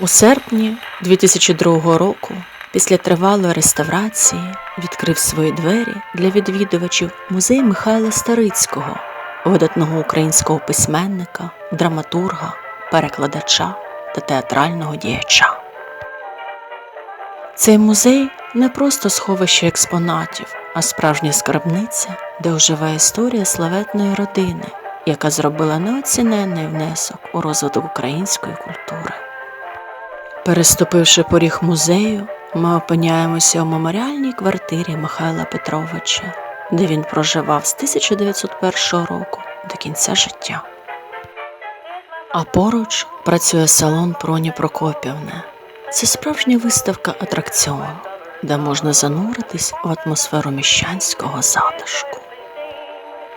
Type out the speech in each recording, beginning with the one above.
У серпні 2002 року, після тривалої реставрації, відкрив свої двері для відвідувачів музей Михайла Старицького, видатного українського письменника, драматурга, перекладача та театрального діяча. Цей музей не просто сховище експонатів, а справжня скарбниця, де оживає історія славетної родини, яка зробила неоціненний внесок у розвиток української культури. Переступивши поріг музею, ми опиняємося у меморіальній квартирі Михайла Петровича, де він проживав з 1901 року до кінця життя. А поруч працює салон Проні Прокопівни. Це справжня виставка атракціон, де можна зануритись в атмосферу міщанського затишку.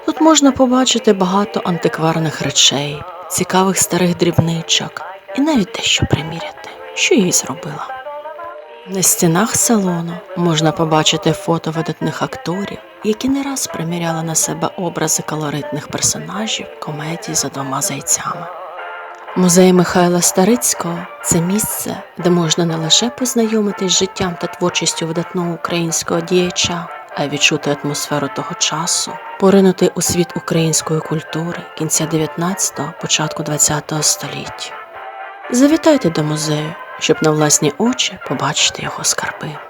Тут можна побачити багато антикварних речей, цікавих старих дрібничок і навіть дещо приміряти, що їй зробила. На стінах салону можна побачити фото видатних акторів, які не раз приміряли на себе образи колоритних персонажів комедії за двома зайцями. Музей Михайла Старицького це місце, де можна не лише познайомитись з життям та творчістю видатного українського діяча, а й відчути атмосферу того часу, поринути у світ української культури кінця 19-го, початку 20-го століття. Завітайте до музею, щоб на власні очі побачити його скарби.